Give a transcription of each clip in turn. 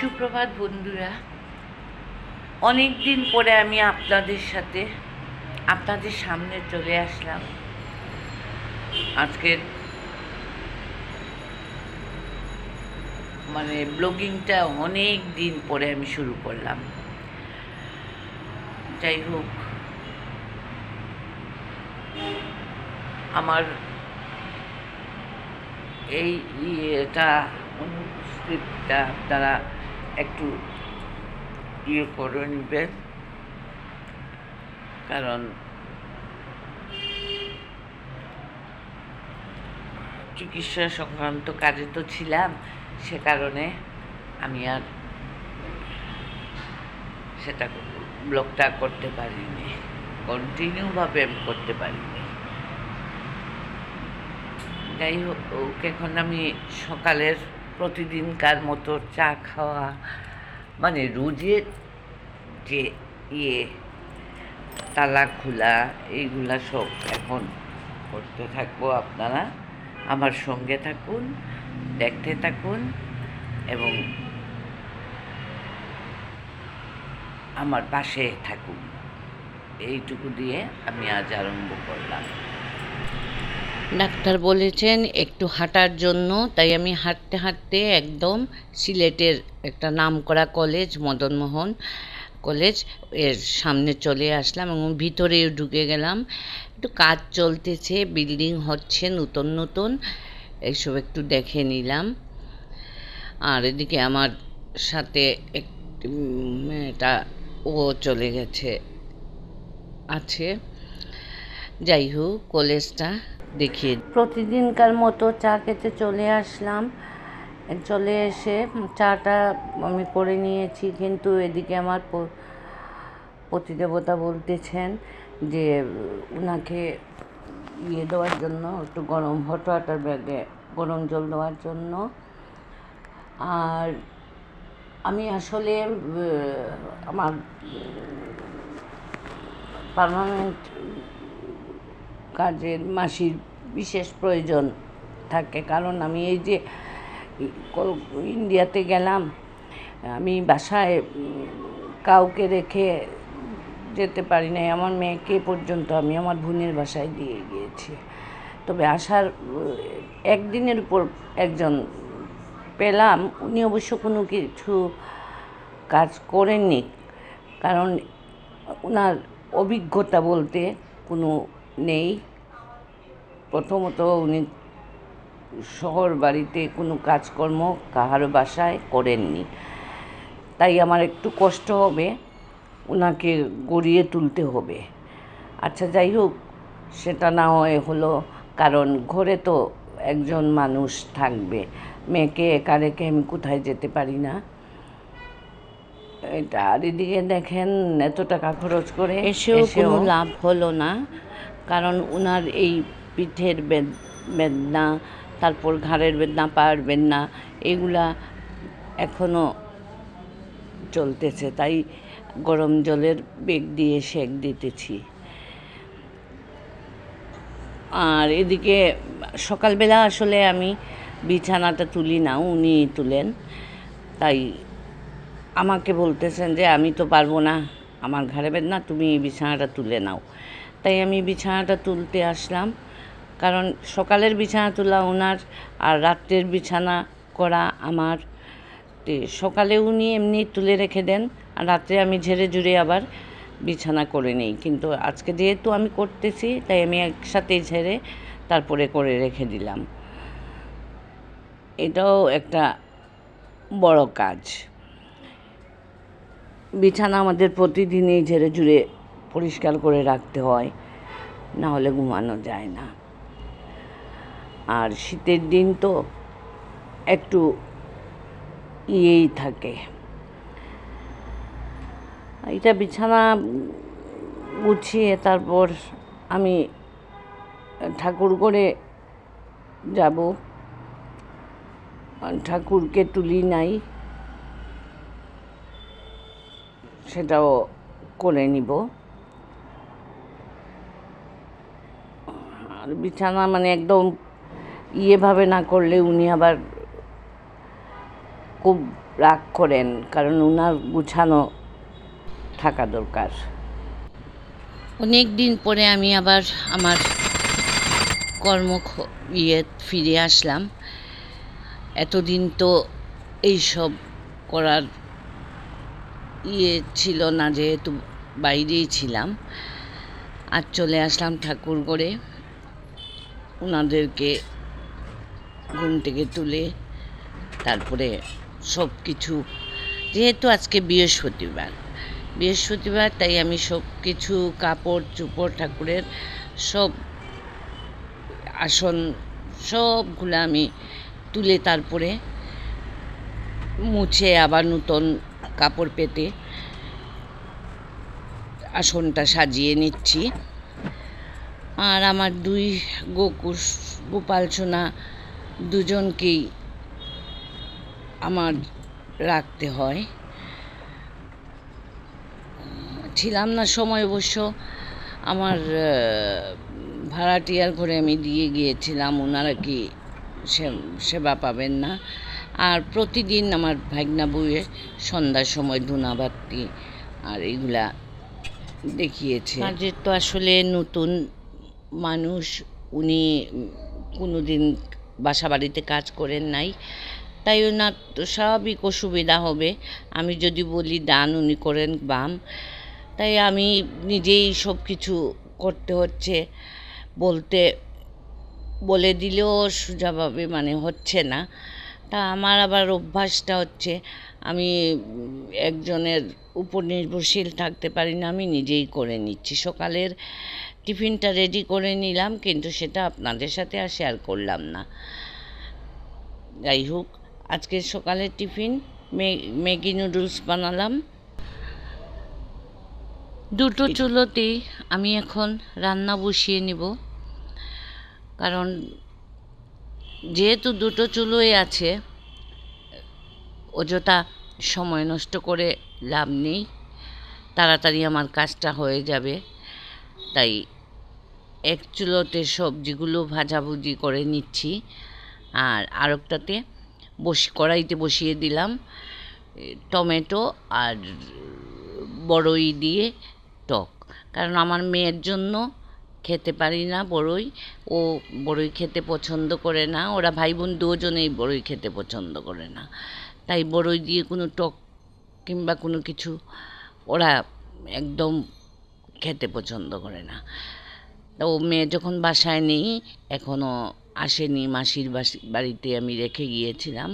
সুপ্রভাত বন্ধুরা। অনেক দিন পরে আমি আপনাদের সাথে, আপনাদের সামনে চলে আসলাম। আজকের মানে ব্লগিংটা অনেক দিন পরে আমি শুরু করলাম। যাই হোক, আমার এই ইয়েটা স্ক্রিপ্টটা আপনারা একটু ইয়ে করে নেবেন কারণ চিকিৎসা সংক্রান্ত কাজে তো ছিলাম, সে কারণে আমি আর সেটা ব্লগটা করতে পারিনি। কন্টিনিউভাবে আমি করতে পারিনি। যাই হোক এখন আমি সকালের প্রতিদিনকার মতো চা খাওয়া মানে রোজের যে ইয়ে তালা খোলা, এইগুলা সব এখন করতে থাকব আপনারা। আমার সঙ্গে থাকুন, দেখতে থাকুন এবং আমার পাশে থাকুন। এইটুকু দিয়ে আমি আজ আরম্ভ করলাম। ডাক্তার বলেছেন একটু হাঁটার জন্য, তাই আমি হাঁটতে হাঁটতে একদম সিলেটের একটা নামকরা কলেজ, মদনমোহন কলেজ, এর সামনে চলে আসলাম এবং ভিতরে ঢুকে গেলাম। একটু কাজ চলতেছে, বিল্ডিং হচ্ছে নতুন নতুন, এইসব একটু দেখে নিলাম। আর এদিকে আমার সাথে একটি মেয়েটা, ও চলে গেছে, আছে। যাই হোক কলেজটা দেখিয়ে প্রতিদিনকার মতো চা খেতে চলে আসলাম। চলে এসে চাটা আমি করে নিয়েছি, কিন্তু এদিকে আমার পতিদেবতা বলতেছেন যে ওনাকে ইয়ে দেওয়ার জন্য, একটু গরম হট ওয়াটার ব্যাগে গরম জল দেওয়ার জন্য। আর আমি আসলে আমার পার্মানেন্ট কাজের মাসির বিশেষ প্রয়োজন থাকে। কারণ আমি এই যে ইন্ডিয়াতে গেলাম, আমি বাসায় কাউকে রেখে যেতে পারি নাই। আমার মেয়েকে পর্যন্ত আমি আমার বোনের বাসায় দিয়ে গিয়েছি। তবে আসার, একদিনের উপর একজন পেলাম। উনি অবশ্য কোনো কিছু কাজ করেননি। কারণ ওনার অভিজ্ঞতা বলতে কোনো নেই। প্রথমত উনি শহর বাড়িতে কোনো কাজকর্ম কাহারও বাসায় করেননি। তাই আমার একটু কষ্ট হবে ওনাকে গড়িয়ে তুলতে হবে। আচ্ছা যাই হোক সেটা না হয় হলো কারণ ঘরে তো একজন মানুষ থাকবে। মেয়েকে একা রেখে আমি কোথায় যেতে পারি না? এটা আর এদিকে দেখেন এত টাকা খরচ করে এসেও কোনো লাভ হলো না। কারণ ওনার এই পিঠের বেদ- বেদনা, তারপর ঘাড়ের বেদনা, পায়ের বেদনা, এগুলা এখনও চলতেছে। তাই গরম জলের বেগ দিয়ে সেক দিতেছি। আর এদিকে সকালবেলা আসলে আমি বিছানাটা তুলি না, উনি তুলেন। তাই আমাকে বলতেছেন যে, আমি তো পারব না, আমার ঘাড়ে বেদনা, তুমি বিছানাটা তুলে নাও। তাই আমি বিছানাটা তুলতে আসলাম। কারণ সকালের বিছানা তোলা ওনার আর রাত্রের বিছানা করা আমার। সকালে উনি এমনি তুলে রেখে দেন আর রাত্রে আমি ঝেড়ে ঝুড়ে আবার বিছানা করে নিই। কিন্তু আজকে যেহেতু আমি করতেছি, তাই আমি একসাথে ঝেড়ে তারপরে করে রেখে দিলাম। এটাও একটা বড় কাজ। বিছানা আমাদের প্রতিদিনই ঝেড়ে ঝুড়ে পরিষ্কার করে রাখতে হয় না হলে ঘুমানো যায় না। আর শীতের দিন তো একটু ইয়েই থাকে। এটা বিছানা গুছিয়ে তারপর আমি ঠাকুর করে যাব। ঠাকুরকে তুলি নাই। সেটাও করে নিব আর বিছানা মানে একদম ইয়েভাবে না করলে উনি আবার খুব রাগ করেন, কারণ ওনার গুছানো থাকা দরকার। অনেক দিন পরে আমি আবার আমার কর্ম ইয়ে ফিরে আসলাম। এতদিন তো এইসব করার ইয়ে ছিল না, যেহেতু বাইরেই ছিলাম। আর চলে আসলাম ঠাকুরগড়ে। ওনাদেরকে ঘুম থেকে তুলে তারপরে সব কিছু, যেহেতু আজকে বৃহস্পতিবার বৃহস্পতিবার তাই আমি সব কিছু কাপড় চোপড় ঠাকুরের সব আসন সবগুলো আমি তুলে তারপরে মুছে আবার নতুন কাপড় পেতে আসনটা সাজিয়ে নিচ্ছি। আর আমার দুই গোকুশ গোপাল সোনা দুজনকেই আমার রাখতে হয়। ছিলাম না সময় অবশ্য। আমার ভাড়াটিয়ার ঘরে আমি দিয়ে গিয়েছিলাম ওনারা কি সেবা পাবেন না। আর প্রতিদিন আমার ভাগনা বউয়ে সন্ধ্যার সময় ধুনাবাতি আর এইগুলা দেখিয়েছে। কাজের তো আসলে নতুন মানুষ, উনি কোনো দিন বাসা বাড়িতে কাজ করেন নাই। তাই ওনার তো স্বাভাবিক অসুবিধা হবে। আমি যদি বলি ডান উনি করেন বাম। তাই আমি নিজেই সব কিছু করতে হচ্ছে। বলতে, বলে দিলেও সোজাভাবে মানে হচ্ছে না। তা আমার আবার অভ্যাসটা হচ্ছে, আমি একজনের উপর নির্ভরশীল থাকতে পারি না, আমি নিজেই করে নিচ্ছি। সকালের টিফিনটা রেডি করে নিলাম, কিন্তু সেটা আপনাদের সাথে আর শেয়ার করলাম না। যাই হোক আজকে সকালের টিফিন ম্যাগি নুডলস বানালাম। দুটো চুলোতেই আমি এখন রান্না বসিয়ে নিব, কারণ যেহেতু দুটো চুলোই আছে, অযথা সময় নষ্ট করে লাভ নেই, তাড়াতাড়ি আমার কাজটা হয়ে যাবে, তাই এক চুলোতে সবজিগুলো ভাজাভুজি করে নিচ্ছি। আর আরেকটাতে বসি, কড়াইতে বসিয়ে দিলাম টমেটো আর বড়ই দিয়ে টক। কারণ আমার মেয়ের জন্য খেতে পারি না বড়ই। ও বড়ই খেতে পছন্দ করে না। ওরা ভাই বোন দুজনেই বড়ই খেতে পছন্দ করে না। তাই বড়ই দিয়ে কোনো টক কিংবা কোনো কিছু ওরা একদম খেতে পছন্দ করে না। তা মেয়ে যখন বাসায় নেই এখনও আসেনি মাসির বাড়িতে আমি রেখে গিয়েছিলাম।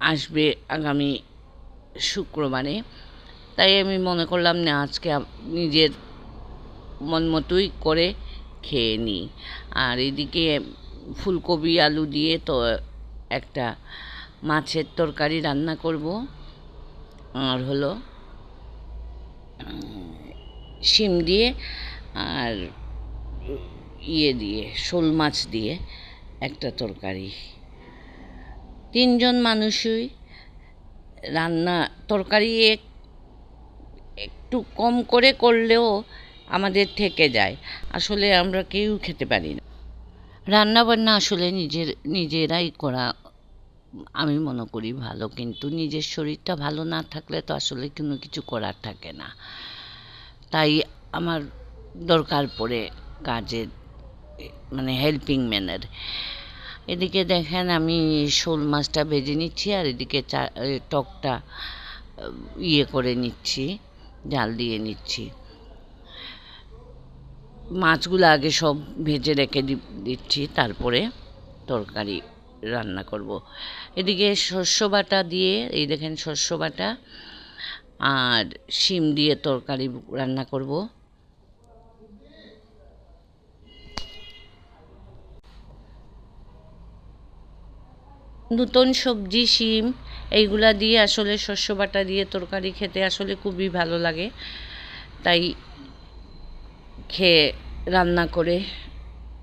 আসবে আগামী শুক্রবারে। তাই আমি মনে করলাম, না, আজকে নিজের মন মতোই করে খেয়ে নিই। আর এদিকে ফুলকপি, আলু দিয়ে তো একটা মাছের তরকারি রান্না করব। আর হলো শিম দিয়ে আর ইয়ে দিয়ে, শোল মাছ দিয়ে একটা তরকারি। তিনজন মানুষই রান্না, তরকারি একটু কম করে করলেও আমাদের থেকে যায়। আসলে আমরা কেউ খেতে পারি না। রান্না বান্না আসলে নিজের, নিজেরাই করা আমি মনে করি ভালো, কিন্তু নিজের শরীরটা ভালো না থাকলে তো আসলে কোনো কিছু করার থাকে না। তাই আমার দরকার পড়ে কাজের মানে হেল্পিং ম্যানের এদিকে দেখেন আমি শোল মাছটা ভেজে নিচ্ছি আর এদিকে চা টকটা ইয়ে করে নিচ্ছি, জাল দিয়ে নিচ্ছি। মাছগুলো আগে সব ভেজে রেখে দিচ্ছি, তারপরে তরকারি রান্না করব। এদিকে শস্য বাটা দিয়ে, এই দেখেন শস্য বাটা, আর শিম দিয়ে তরকারি রান্না করব। নতুন সবজি, শিম, এইগুলা দিয়ে আসলে শস্য বাটা দিয়ে তরকারি খেতে আসলে খুবই ভালো লাগে। তাই খেয়ে রান্না করে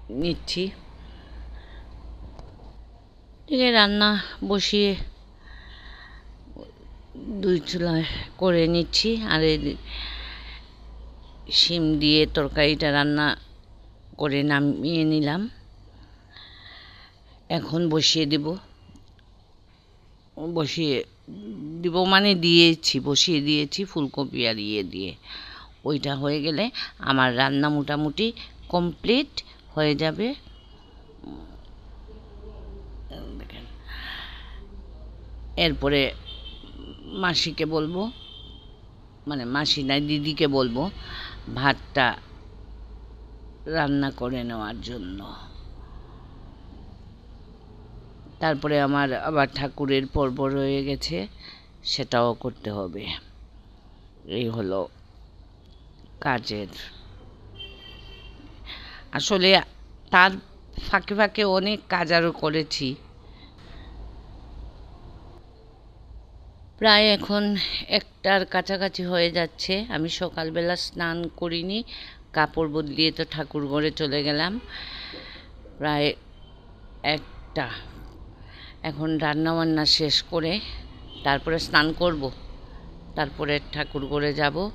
নিচ্ছি। ঠিক রান্না বসিয়ে দুই চুলায় করে নিচ্ছি। আর শিম দিয়ে তরকারিটা রান্না করে নামিয়ে নিলাম। এখন বসিয়ে দেব। বসিয়ে দিব মানে দিয়েছি, বসিয়ে দিয়েছি ফুলকপি আর ইয়ে দিয়ে। ওইটা হয়ে গেলে আমার রান্না মোটামুটি কমপ্লিট হয়ে যাবে। এরপরে মাসিকে বলব মানে মাসি নাই, দিদিকে বলব, ভাতটা রান্না করে নেওয়ার জন্য। তারপরে আমার আবার ঠাকুরের পর্ব রয়ে গেছে, সেটাও করতে হবে। এই হলো কাজের। আসলে তার ফাঁকে ফাঁকে অনেক কাজ আরও করেছি। প্রায় এখন একটার কাছাকাছি হয়ে যাচ্ছে। আমি সকালবেলা স্নান করিনি, কাপড় বদলিয়ে তো ঠাকুর ঘরে চলে গেলাম। প্রায় একটা এখন রান্না বান্না শেষ করে তারপরে স্নান করব। তারপরে ঠাকুর করে যাব।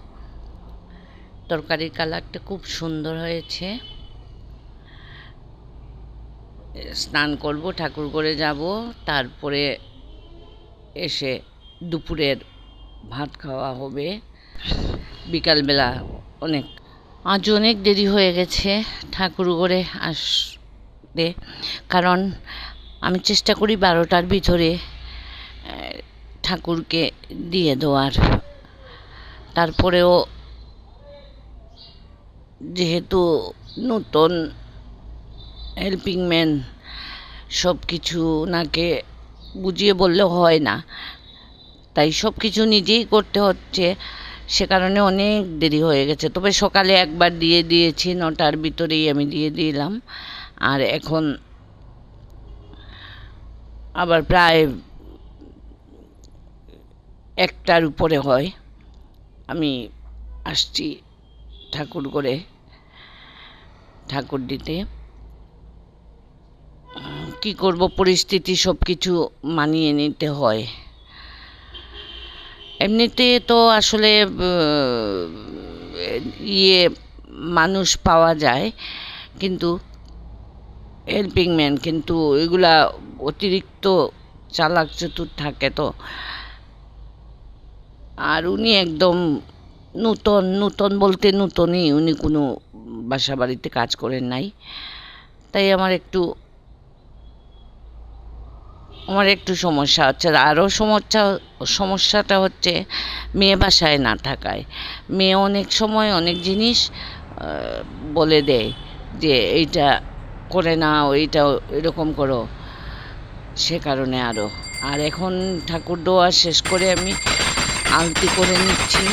তরকারির কালারটা খুব সুন্দর হয়েছে। স্নান করব, ঠাকুর করে যাব। তারপরে এসে দুপুরের ভাত খাওয়া হবে। বিকালবেলা অনেক আজ অনেক দেরি হয়ে গেছে ঠাকুর করে আসতে। কারণ আমি চেষ্টা করি বারোটার ভিতরে ঠাকুরকে দিয়ে দেওয়ার। তারপরেও যেহেতু নতুন হেল্পিং ম্যান সব কিছু ওনাকে বুঝিয়ে বললে হয় না। তাই সব কিছু নিজেই করতে হচ্ছে। সে কারণে অনেক দেরি হয়ে গেছে। তবে সকালে একবার দিয়ে দিয়েছি, নটার ভিতরেই আমি দিয়ে দিলাম। আর এখন আবার প্রায় একটার উপরে হয়। আমি আসছি ঠাকুর করে, ঠাকুর দিতে। কি করব, পরিস্থিতি সব কিছু মানিয়ে নিতে হয়। এমনিতে তো আসলে ইয়ে মানুষ পাওয়া যায়, কিন্তু হেল্পিং ম্যান কিন্তু এগুলা অতিরিক্ত চালাক চতুর থাকে তো। আর উনি একদম নূতন নূতন বলতে নূতনই উনি কোনো বাসা বাড়িতে কাজ করেন নাই। তাই আমার একটু আমার একটু সমস্যা হচ্ছে। আরও সমস্যা, সমস্যাটা হচ্ছে মেয়ে বাসায় না থাকায়। মেয়ে অনেক সময় অনেক জিনিস বলে দেয় যে এইটা করে নাও এইটা এরকম করো। সে কারণে আরও আর এখন ঠাকুর দোয়া শেষ করে আমি আলতি করে নিচ্ছি।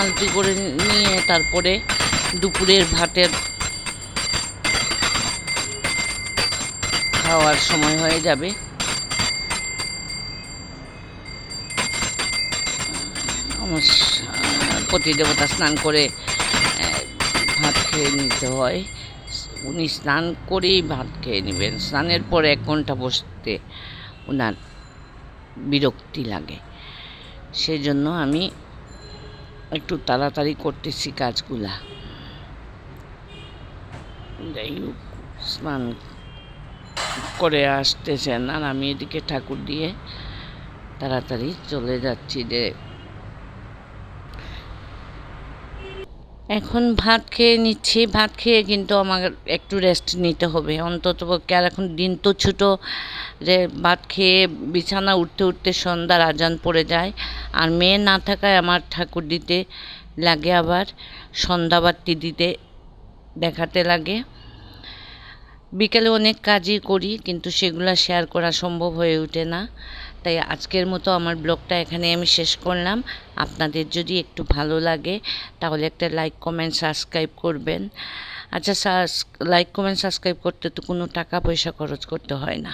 আলতি করে নিয়ে তারপরে দুপুরের ভাতের খাওয়ার সময় হয়ে যাবে। আমার প্রতিদেবতা স্নান করে ভাত খেয়ে নিতে হয়। উনি স্নান করেই ভাত খেয়ে নেবেন। স্নানের পর এক ঘণ্টা বসতে ওনার বিরক্তি লাগে। সেজন্য আমি একটু তাড়াতাড়ি করতেছি কাজগুলা। যাই হোক, স্নান করে আসতেছেন আর আমি এদিকে ঠাকুর দিয়ে তাড়াতাড়ি চলে যাচ্ছি যে এখন ভাত খেয়ে নিচ্ছি, ভাত খেয়ে কিন্তু আমার একটু রেস্ট নিতে হবে। অন্তত পক্ষে আর এখন দিন তো ছোটো যে ভাত খেয়ে বিছানা উঠতে উঠতে সন্ধ্যার আজান পড়ে যায়। আর মেয়ে না থাকায় আমার ঠাকুর দিতে লাগে আবার সন্ধ্যাবাতি দিতে দেখাতে লাগে। বিকেলে অনেক কাজই করি কিন্তু সেগুলো শেয়ার করা সম্ভব হয়ে ওঠে না। তাই আজকের মতো আমার ব্লগটা এখানে আমি শেষ করলাম। আপনাদের যদি একটু ভালো লাগে, তাহলে একটা লাইক কমেন্ট সাবস্ক্রাইব করবেন। আচ্ছা লাইক কমেন্ট সাবস্ক্রাইব করতে তো কোনো টাকা পয়সা খরচ করতে হয় না।